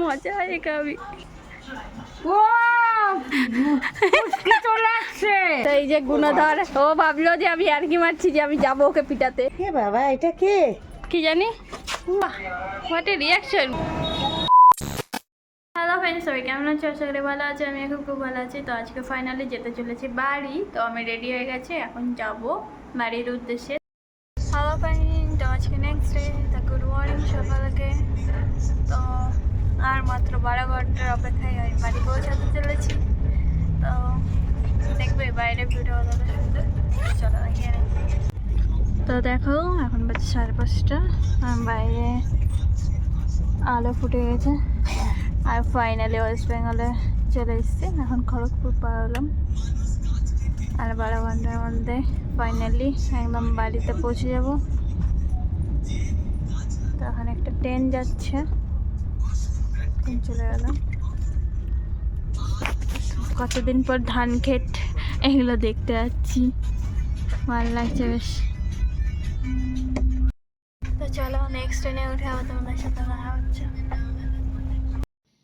মজা হয় কবি ও চলে আসছে। তো এই যে গুণধর ও ভাবলো যে আমি আর কি মারছি যে আমি যাব ওকে পিটাতে। কে বাবা এটা কে? কি জানি? What a reaction hello friends সবাই কেমন আছো? আশা করি ভালো আছে আমি এখন খুব ভালো আছি। তো আজকে ফাইনালি যেতে চলেছি বাড়ি। তো আমি রেডি হয়ে গেছি এখন যাব বাড়ির উদ্দেশ্যে। হ্যালো ফ্রেন্ড তো আজকে নেক্সট ডে তো গুড মর্নিং সকালকে তো আর মাত্র বারো ঘণ্টার অপেক্ষায় আমি বাড়ি পৌঁছাতে চলেছি। তো দেখবে বাইরে ভিডিও কতটা সুন্দর। চলো নিই। তো দেখো, এখন বাজে সাড়ে পাঁচটা। বাইরে আলো ফুটে গেছে। আর ফাইনালি ওয়েস্ট বেঙ্গলে চলে এসেছি। এখন খড়গপুর পার হলাম। আর বারো ঘণ্টার মধ্যে ফাইনালি একদম বাড়িতে পৌঁছে যাব। তো এখন একটা ট্রেন যাচ্ছে। চলে গেলাম। কতদিন পর ধান ক্ষেত এগুলো দেখতে যাচ্ছি। ভালো লাগছে বেশ। তো চলো নেক্সট ট্রেনে উঠে আবার সাথে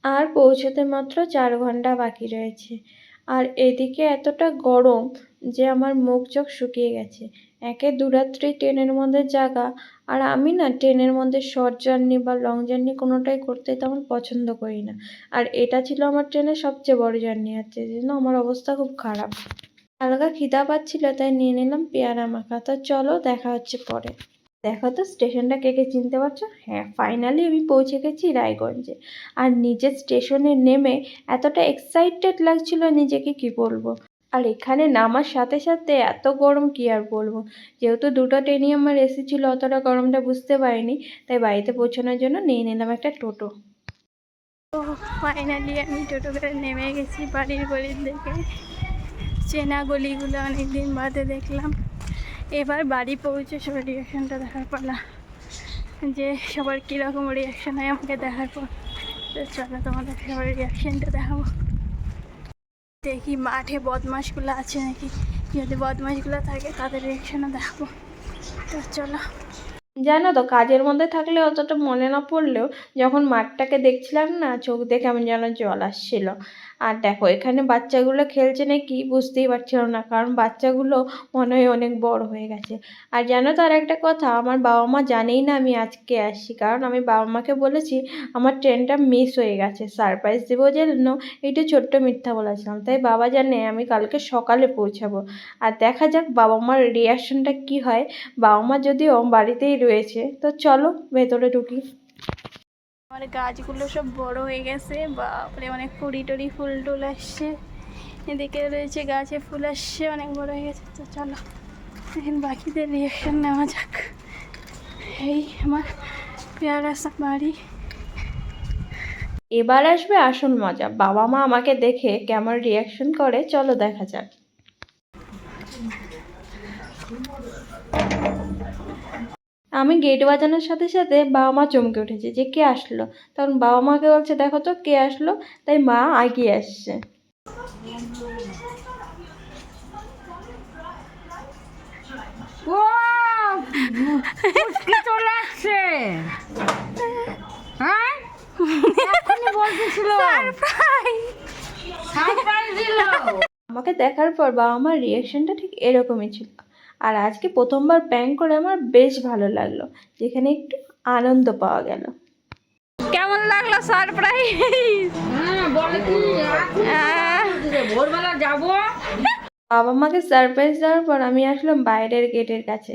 আর পৌঁছতে মাত্র চার ঘণ্টা বাকি রয়েছে। আর এদিকে এতটা গরম যে আমার মুখ চোখ শুকিয়ে গেছে। একে দুরাত্রি ট্রেনের মধ্যে জাগা, আর আমি না ট্রেনের মধ্যে শর্ট জার্নি বা লং জার্নি কোনোটাই করতে তেমন পছন্দ করি না। আর এটা ছিল আমার ট্রেনের সবচেয়ে বড় জার্নি আছে যে জন্য আমার অবস্থা খুব খারাপ। হালকা খিদা পাচ্ছিল, তাই নিয়ে নিলাম পেয়ারা মাখা। তো চলো দেখা হচ্ছে পরে। দেখো তো, স্টেশনটা কে কে চিনতে পারছ? হ্যাঁ ফাইনালি আমি পৌঁছে গেছি রায়গঞ্জে। আর নিজের স্টেশনে নেমে এতটা এক্সাইটেড লাগছিল নিজেকে, কি বলব? আর এখানে নামার সাথে সাথে এত গরম কি আর বলব? যেহেতু দুটো ট্রেনই আমার এসি ছিল অতটা গরমটা বুঝতে পারিনি। তাই বাড়িতে পৌঁছানোর জন্য নিয়ে নিলাম একটা টোটো। তো ফাইনালি আমি টোটো করে নেমে গেছি বাড়ির গলির দেখে চেনা গলিগুলো অনেকদিন বাদে দেখলাম। এবার বাড়ি পৌঁছে সবার রিয়াকশানটা দেখার পালা। যে সবার কীরকম রিয়াকশান হয় আমাকে দেখার পর। তো চলো তোমাদের সবার রিয়াকশানটা দেখাবো। দেখি মাঠে বদমাশগুলো আছে নাকি? যদি বদমাশগুলো থাকে, তাদের রিয়াকশানও দেখাবো। তো চলো। জানো তো, কাজের মধ্যে থাকলে অতটা মনে না পড়লেও, যখন মাঠটাকে দেখছিলাম না, চোখ দেখে কেমন যেন জল আসছিল। আর দেখো, এখানে বাচ্চাগুলো খেলছে না কি বুঝতেই পারছিল না, কারণ বাচ্চাগুলো মনে হয় অনেক বড় হয়ে গেছে। আর জানো তো আর একটা কথা, আমার বাবা মা জানেই না আমি আজকে আসছি, কারণ আমি বাবা মাকে বলেছি আমার ট্রেনটা মিস হয়ে গেছে সারপ্রাইজ দেবো জন্য একটু ছোট্ট মিথ্যা বলেছিলাম, তাই বাবা জানে আমি কালকে সকালে পৌঁছাবো। আর দেখা যাক বাবা মার রিয়াকশনটা কি হয়, বাবা মা যদিও বাড়িতেই রয়েছে, তো চলো ভেতরে ঢুকি। আমার গাছগুলো সব বড় হয়ে গেছে, বাপরে অনেক কুড়ি টুড়ি ফুল টুল আসছে। এদিকে রয়েছে গাছে ফুল আসছে, অনেক বড় হয়ে গেছে। তো চলো, এখন বাকিদের রিয়াকশন নেওয়া যাক। এই আমার পেয়ারা বাড়ি এবার আসবে আসল মজা। বাবা মা আমাকে দেখে কেমন রিয়াকশন করে, চলো দেখা যাক। আমি গেট বাজানোর সাথে সাথে বাবা মা চমকে উঠেছে যে কে আসলো? তখন বাবা মাকে বলছে দেখো তো কে আসলো? তাই মা এগিয়ে আসছে। চলে আসছে। হ্যাঁ? বলতেছিল। আমাকে দেখার পর বাবা মার রিয়াকশনটা ঠিক এরকমই ছিল। আর আজকে প্রথমবার প্যাং করে আমার বেশ ভালো লাগল যেখানে একটু আনন্দ পাওয়া গেল। কেমন লাগল সারপ্রাইজ হ্যাঁ ভোরবেলা যাব। বাবা মাকে সারপ্রাইজ দেওয়ার পর আমি আসলাম বাইরের গেটের কাছে।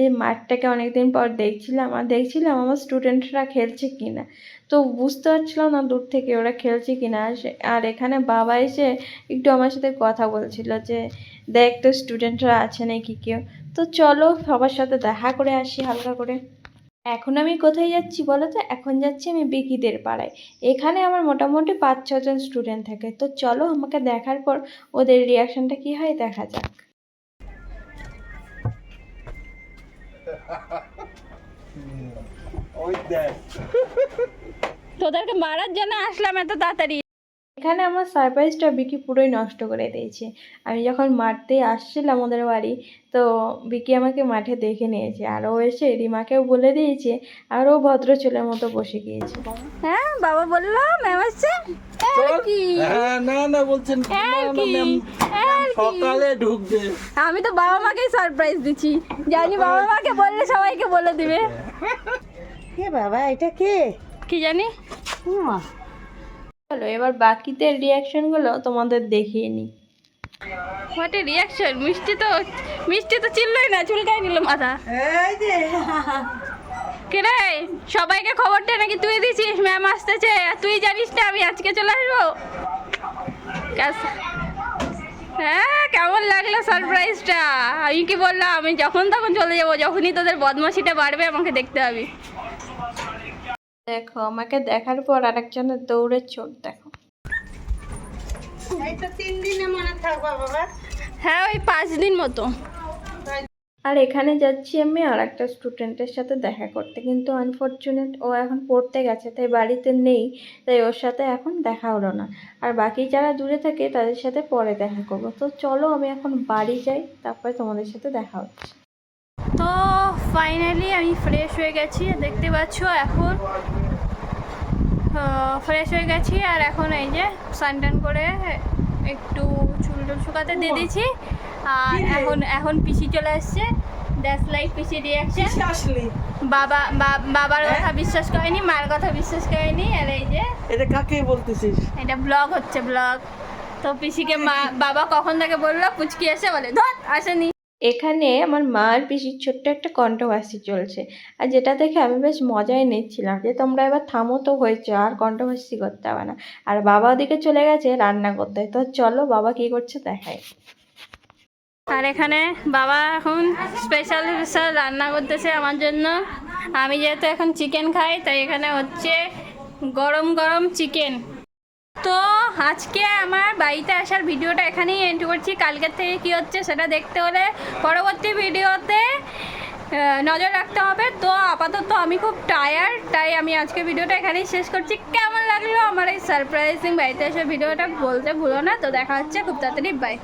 এই মাঠটাকে অনেকদিন পর দেখছিলাম আর দেখছিলাম আমার স্টুডেন্টরা খেলছে কিনা। তো বুঝতে পারছিলাম না দূর থেকে ওরা খেলছে কিনা। আর এখানে বাবা এসে একটু আমার সাথে কথা বলছিল যে দেখ তো স্টুডেন্টরা আছে নাকি কেউ। তো চলো সবার সাথে দেখা করে আসি হালকা করে। এখন আমি কোথায় যাচ্ছি বলো তো? এখন যাচ্ছি আমি বিকিদের পাড়ায়। এখানে আমার মোটামুটি পাঁচ ছজন স্টুডেন্ট থাকে। তো চলো আমাকে দেখার পর ওদের রিয়াকশনটা কি হয় দেখা যাক। তোদেরকে মারার জন্য আসলাম এত তাড়াতাড়ি। এখানে আমার সারপ্রাইজটা বিকি পুরোই নষ্ট করে দিয়েছে। আমি যখন মাঠ দিয়ে আসছিলাম ওদের বাড়ি তো বিকি আমাকে মাঠে দেখে নিয়েছে। আর ও এসে রিমাকেও বলে দিয়েছে আর ও ভদ্র ছেলের মতো বসে গিয়েছে। হ্যাঁ বাবা বলল ম্যাম আসছে হ্যাঁ না না বলছেন? সকালে ঢুকবে। আমি তো বাবা মাকেই সারপ্রাইজ দিচ্ছি। জানি বাবা মাকে বললে সবাইকে বলে দিবে। কে বাবা এটা কে? কি জানি? উমা, চলো এবার বাকিদের রিয়াকশনগুলো তোমাদের দেখিয়ে নিই। হোয়াট রিয়াকশন মিষ্টি তো মিষ্টি তো চিল্লই না চুলকাই নিল মাথা। এই যে। কে রে? সবাইকে খবরটা নাকি তুই দিছিস? ম্যাম আসতেছে। আর তুই জানিস না আমি আজকে চলে আসব? হ্যাঁ কেমন লাগল সারপ্রাইজটা আমি কি বললাম আমি যখন তখন চলে যাব যখনই তোদের বদমাশিটা বাড়বে আমাকে দেখতে হবে। দেখো আমাকে দেখার পর আরেকজনের দৌড়ের চোট দেখো। তিন দিনে মনে থাকবা বাবা। হ্যাঁ ওই পাঁচ দিন মতো। আর এখানে যাচ্ছি আমি আর একটা স্টুডেন্টের সাথে দেখা করতে। কিন্তু আনফর্চুনেট ও এখন পড়তে গেছে তাই বাড়িতে নেই। তাই ওর সাথে এখন দেখা হলো না। আর বাকি যারা দূরে থাকে তাদের সাথে পরে দেখা করব। তো চলো আমি এখন বাড়ি যাই তারপরে তোমাদের সাথে দেখা হচ্ছে। তো ফাইনালি আমি ফ্রেশ হয়ে গেছি দেখতে পাচ্ছ এখন। ফ্রেশ হয়ে গেছি আর এখন এই যে স্নান টান করে একটু চুল টুল শুকাতে দিয়ে দিয়েছি। আর এখন এখন পিসি চলে আসছে দ্যাস লাইক পিসি রিয়াকশন আসলি? বাবা বাবার কথা বিশ্বাস করেনি মার কথা বিশ্বাস করেনি আর এই যে এটা কাকে বলতেছিস? এটা ব্লগ হচ্ছে ব্লগ তো পিসিকে মা বাবা কখন থেকে বলল পুচকি এসে বলে ধর আসেনি। এখানে আমার মা আর পিসির ছোট্ট একটা কন্ট্রোভার্সি চলছে। আর যেটা দেখে আমি বেশ মজাই নিচ্ছিলাম যে, তোমরা এবার থামো তো হয়েছে, আর কন্ট্রোভার্সি করতে হবে না। আর বাবা ওদিকে চলে গেছে রান্না করতে। তো চলো বাবা কী করছে দেখাই। আর এখানে বাবা এখন স্পেশাল স্পেশাল রান্না করতেছে আমার জন্য। আমি যেহেতু এখন চিকেন খাই, তাই এখানে হচ্ছে গরম গরম চিকেন তো আজকে আমার বাড়িতে আসার ভিডিওটা এখানেই এন্ড করছি। কালকের থেকে কি হচ্ছে সেটা দেখতে হলে পরবর্তী ভিডিওতে নজর রাখতে হবে। তো আপাতত আমি খুব টায়ার্ড তাই আমি আজকে ভিডিওটা এখানেই শেষ করছি। কেমন লাগল আমার এই সারপ্রাইজিং বাড়িতে আসার ভিডিওটা বলতে ভুলো না। তো দেখা হচ্ছে খুব তাড়াতাড়ি। বাই